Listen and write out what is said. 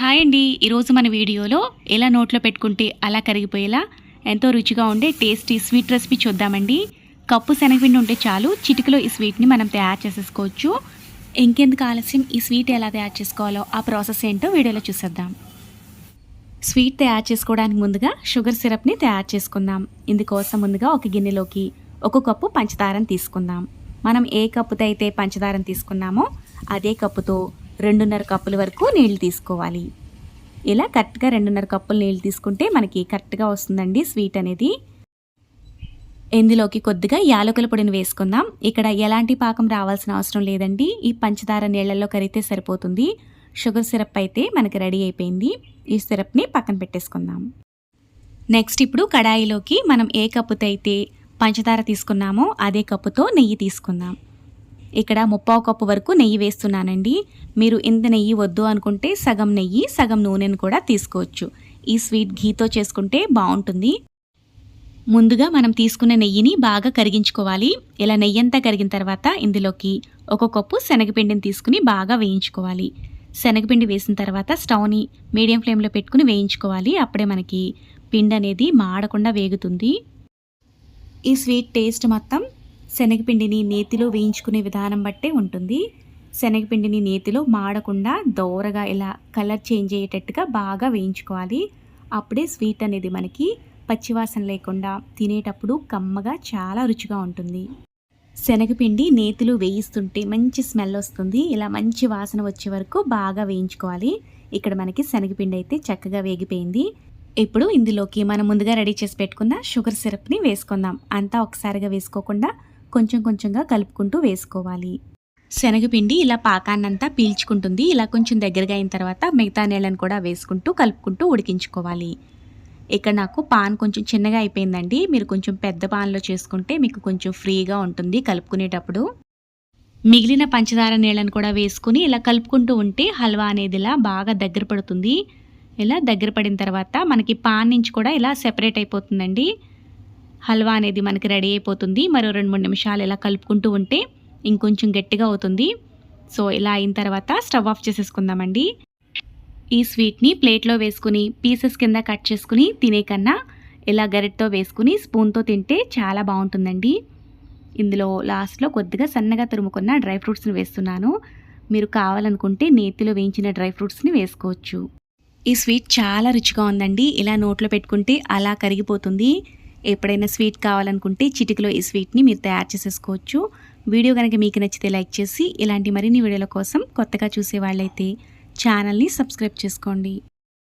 Hi అండి. ఈరోజు మన వీడియోలో ఎలా నోట్లో పెట్టుకుంటే అలా కరిగిపోయేలా ఎంతో రుచిగా ఉండే టేస్టీ స్వీట్ రెసిపీ చూద్దామండి. కప్పు శనగపిండి ఉంటే చాలు చిటికలో ఈ స్వీట్ని మనం తయారు చేసేసుకోవచ్చు. ఇంకెందుకు ఆలస్యం? ఈ స్వీట్ ఎలా తయారు చేసుకోవాలో ఆ ప్రాసెస్ ఏంటో వీడియోలో చూసేద్దాం. స్వీట్ తయారు చేసుకోవడానికి ముందుగా షుగర్ సిరప్ని తయారు చేసుకుందాం. ఇందుకోసం ముందుగా ఒక గిన్నెలోకి ఒక కప్పు పంచదారని తీసుకుందాం. మనం ఏ కప్పుతో అయితే పంచదారని తీసుకున్నామో అదే కప్పుతో రెండున్నర కప్పుల వరకు నీళ్ళు తీసుకోవాలి. ఇలా కరెక్ట్గా రెండున్నర కప్పులు నీళ్ళు తీసుకుంటే మనకి కరెక్ట్గా వస్తుందండి స్వీట్ అనేది. ఇందులోకి కొద్దిగా యాలకుల పొడిని వేసుకుందాం. ఇక్కడ ఎలాంటి పాకం రావాల్సిన అవసరం లేదండి. ఈ పంచదార నీళ్ళల్లో కరిగితే సరిపోతుంది. షుగర్ సిరప్ అయితే మనకి రెడీ అయిపోయింది. ఈ సిరప్ని పక్కన పెట్టేసుకుందాం. నెక్స్ట్ ఇప్పుడు కడాయిలోకి మనం ఏ కప్పుతో అయితే పంచదార తీసుకున్నామో అదే కప్పుతో నెయ్యి తీసుకుందాం. ఇక్కడ ముప్పావు కప్పు వరకు నెయ్యి వేస్తున్నానండి. మీరు ఇంత నెయ్యి వద్దు అనుకుంటే సగం నెయ్యి సగం నూనెను కూడా తీసుకోవచ్చు. ఈ స్వీట్ ఘీతో చేసుకుంటే బాగుంటుంది. ముందుగా మనం తీసుకున్న నెయ్యిని బాగా కరిగించుకోవాలి. ఇలా నెయ్యి అంతా కరిగిన తర్వాత ఇందులోకి ఒక కప్పు శనగపిండిని తీసుకుని బాగా వేయించుకోవాలి. శనగపిండి వేసిన తర్వాత స్టవ్ని మీడియం ఫ్లేమ్లో పెట్టుకుని వేయించుకోవాలి. అప్పుడే మనకి పిండి అనేది మాడకుండా వేగుతుంది. ఈ స్వీట్ టేస్ట్ మొత్తం శనగపిండిని నేతిలో వేయించుకునే విధానం బట్టే ఉంటుంది. శనగపిండిని నేతిలో మాడకుండా దోరగా ఇలా కలర్ చేంజ్ అయ్యేటట్టుగా బాగా వేయించుకోవాలి. అప్పుడే స్వీట్ అనేది మనకి పచ్చివాసన లేకుండా తినేటప్పుడు కమ్మగా చాలా రుచిగా ఉంటుంది. శనగపిండి నేతిలో వేయిస్తుంటే మంచి స్మెల్ వస్తుంది. ఇలా మంచి వాసన వచ్చే వరకు బాగా వేయించుకోవాలి. ఇక్కడ మనకి శనగపిండి అయితే చక్కగా వేగిపోయింది. ఇప్పుడు ఇందులోకి మనం ముందుగా రెడీ చేసి పెట్టుకున్న షుగర్ సిరప్ని వేసుకుందాం. అంతా ఒకసారిగా వేసుకోకుండా కొంచెం కొంచెంగా కలుపుకుంటూ వేసుకోవాలి. శనగపిండి ఇలా పాకాన్నంతా పీల్చుకుంటుంది. ఇలా కొంచెం దగ్గరగా అయిన తర్వాత మిగతా నీళ్ళను కూడా వేసుకుంటూ కలుపుకుంటూ ఉడికించుకోవాలి. ఇక్కడ నాకు పాన్ కొంచెం చిన్నగా అయిపోయిందండి. మీరు కొంచెం పెద్ద పాన్లో చేసుకుంటే మీకు కొంచెం ఫ్రీగా ఉంటుంది కలుపుకునేటప్పుడు. మిగిలిన పంచదార నీళ్ళను కూడా వేసుకుని ఇలా కలుపుకుంటూ ఉంటే హల్వా అనేది ఇలా బాగా దగ్గర పడుతుంది. ఇలా దగ్గర పడిన తర్వాత మనకి పాన్ నుంచి కూడా ఇలా సెపరేట్ అయిపోతుందండి. హల్వా అనేది మనకి రెడీ అయిపోతుంది. మరో రెండు మూడు నిమిషాలు ఇలా కలుపుకుంటూ ఉంటే ఇంకొంచెం గట్టిగా అవుతుంది. సో ఇలా అయిన తర్వాత స్టవ్ ఆఫ్ చేసేసుకుందామండి. ఈ స్వీట్ని ప్లేట్లో వేసుకుని పీసెస్ కింద కట్ చేసుకుని తినే కన్నా ఇలా గరిటతో వేసుకుని స్పూన్తో తింటే చాలా బాగుంటుందండి. ఇందులో లాస్ట్లో కొద్దిగా సన్నగా తురుముకున్న డ్రై ఫ్రూట్స్ని వేస్తున్నాను. మీరు కావాలనుకుంటే నేతిలో వేయించిన డ్రై ఫ్రూట్స్ని వేసుకోవచ్చు. ఈ స్వీట్ చాలా రుచిగా ఉందండి. ఇలా నోట్లో పెట్టుకుంటే అలా కరిగిపోతుంది. ఎప్పుడైనా స్వీట్ కావాలనుకుంటే చిటికలో ఈ స్వీట్ని మీరు తయారు చేసేసుకోవచ్చు. వీడియో కనుక మీకు నచ్చితే లైక్ చేసి ఇలాంటి మరిన్ని వీడియోల కోసం కొత్తగా చూసే వాళ్ళైతే ఛానల్ని సబ్స్క్రైబ్ చేసుకోండి.